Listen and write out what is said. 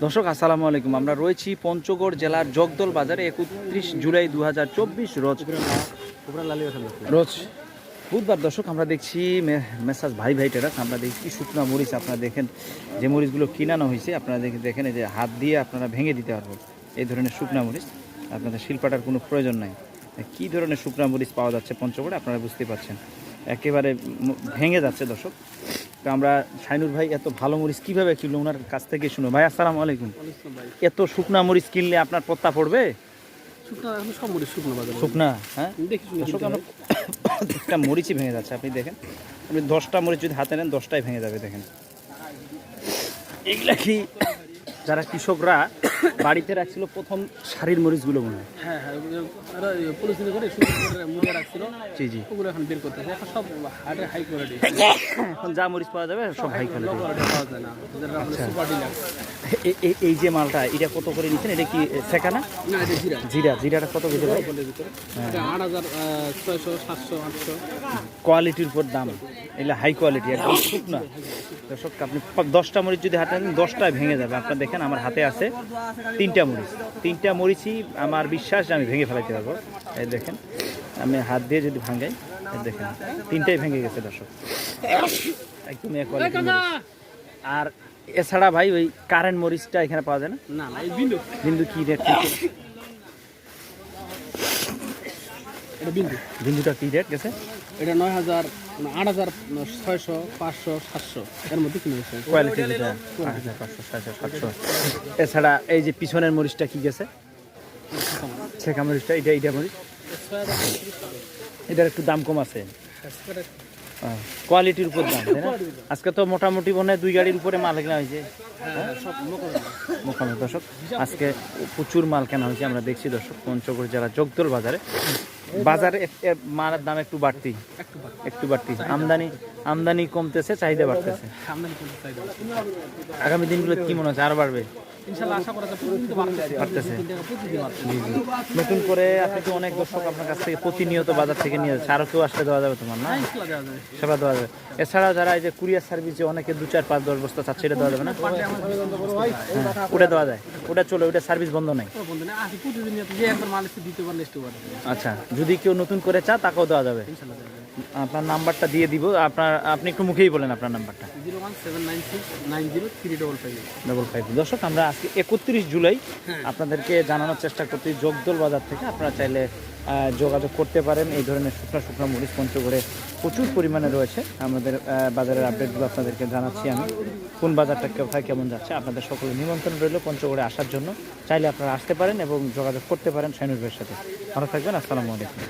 দর্শক, আসসালামু আলাইকুম। আমরা রয়েছি পঞ্চগড় জেলার জগদল বাজারে একত্রিশ জুলাই দু হাজার লালি ওখানে রোজ। বুধবার, দর্শক, আমরা দেখছি মেসাজ ভাই ভাই টেরাস আমরা দেখছি শুকনা মরিচ। আপনারা দেখেন যে মরিচগুলো কিনানো হয়েছে, আপনারা দেখে- দেখেন যে হাত দিয়ে আপনারা ভেঙে দিতে পারব এই ধরনের শুকনা মরিচ। আপনাদের শিল্পাটার কোনো প্রয়োজন নাই। কী ধরনের শুকনা মরিচ পাওয়া যাচ্ছে পঞ্চগড়ে, আপনারা বুঝতে পারছেন। একেবারে ভেঙে যাচ্ছে, দর্শক। তো আমরা শাইনুর ভাই এত ভালো মরিচ কীভাবে কিনলো? ওনার কাছ থেকে শুনো। ভাই আসসালামু আলাইকুম। এত শুকনা মরিচ কিনলে আপনার পত্তা পড়বে? শুকনো হ্যাঁ? একটা মরিচই ভেঙে যাচ্ছে আপনি দেখেন। আপনি দশটা মরিচ যদি হাতে নেন দশটাই ভেঙে যাবে দেখেন। এগুলা কি যারা কৃষকরা বাড়িতে রাখছিল প্রথম সারির মরিচগুলো মনে হয়। হ্যাঁ হ্যাঁ পলিথিনে করে রাখছিল। জি জি। ওগুলো এখন বের করতেছে। এখন সব হাটে হাই কোয়ালিটি এখন যা মরিচ পাওয়া যাবে সব হাই কোয়ালিটি পাওয়া যায় না। সুপার ডিলার এই যে মালটা এটা কত করে নিচ্ছেন? এটা কি সেকানা না এটা জিরা। জিরা জিরাটা কত ভাই? আট হাজার ছয়শো সাতশো আটশো। কোয়ালিটির উপর দাম। এগুলো হাই কোয়ালিটি একদম শুকনা। দর্শক আপনি দশটা মরিচ যদি হাতে নেন দশটায় ভেঙে যাবে। আপনার দেখেন আমার হাতে আছে তিনটা মরিচ। তিনটা মরিচই আমার বিশ্বাস আমি ভেঙে ফেলাইতে পারব। এই দেখেন আমি হাত দিয়ে যদি ভাঙাই দেখেন তিনটাই ভেঙে গেছে দর্শক। একদম এক কোয়ালিটির আর এছাড়া ভাই ওই কারেন্ট মরিচটা এখানে পাওয়া যায় না? না না বিন্দু। বিন্দু কি রেট বিন্দু। বিন্দুটা কি রেট গেছে? এটা নয় হাজার মানে আট হাজার ছয়শো, পাঁচশো, সাতশো। এর মধ্যে কিনে হয়েছে কোয়ালিটি যেটা, আট হাজার, পাঁচশো, ছয়শো, সাতশো। এছাড়া এই যে পিছনের মরিচটা কি গেছে? ছেঁকা মরিচটা, এটা এইটা মরিচ? এটার একটু দাম কম আছে। কোয়ালিটির উপর দাম, তাই না? আজকে তো মোটামুটি মনে হয় দুই গাড়ির উপরে মাল কেনা হয়েছে। লোক মোকামে দর্শক, আজকে প্রচুর মাল কেনা হয়েছে, আমরা দেখছি দর্শক। পঞ্চগড় জেলা জগদল বাজারে বাজারে মালের দাম একটু বাড়তি। একটু বাড়তি। আমদানি আমদানি কমতেছে চাহিদা বাড়তেছে। আগামী দিনগুলো কি মনে হচ্ছে? আরও বাড়বে? আশা করা যায় বাড়তেছে। নতুন করে আপনি তো অনেক দর্শক আপনার কাছ থেকে প্রতিনিয়ত বাজার থেকে নিয়ে যাচ্ছে। আরও কেউ আসলে দেওয়া যাবে তোমার না? যাবে। সেবা দেওয়া যাবে। এছাড়া যারা এই যে কুরিয়ার সার্ভিসে অনেকে দু চার পাঁচ দশ বস্তা চাচ্ছে এটা দেওয়া যাবে না? হ্যাঁ, ওটা দেওয়া যায়। ওটা চলে ওটা সার্ভিস বন্ধ নাই। আচ্ছা যদি কেউ নতুন করে চা তাকেও দেওয়া যাবে। আপনার নাম্বারটা দিয়ে দিব। আপনার আপনি একটু মুখেই বলেন আপনার নাম্বারটা। Zero one seven nine six nine zero three double five. Double five দর্শক আমরা আজকে একত্রিশ জুলাই। আপনাদেরকে জানানোর চেষ্টা করছি জগদল বাজার থেকে। আপনারা চাইলে যোগাযোগ করতে পারেন। এই ধরনের শুকনো শুকনো মরিচ পঞ্চগড়ে প্রচুর পরিমাণে রয়েছে। আমাদের বাজারের আপডেটগুলো আপনাদেরকে জানাচ্ছি আমি। কোন বাজারটা কোথায় কেমন যাচ্ছে আপনাদের সকলে নিমন্ত্রণ রইল পঞ্চগড়ে আসার জন্য। চাইলে আপনারা আসতে পারেন এবং যোগাযোগ করতে পারেন সাইনুর ভাইয়ের সাথে। ভালো থাকবেন আসসালামু আলাইকুম।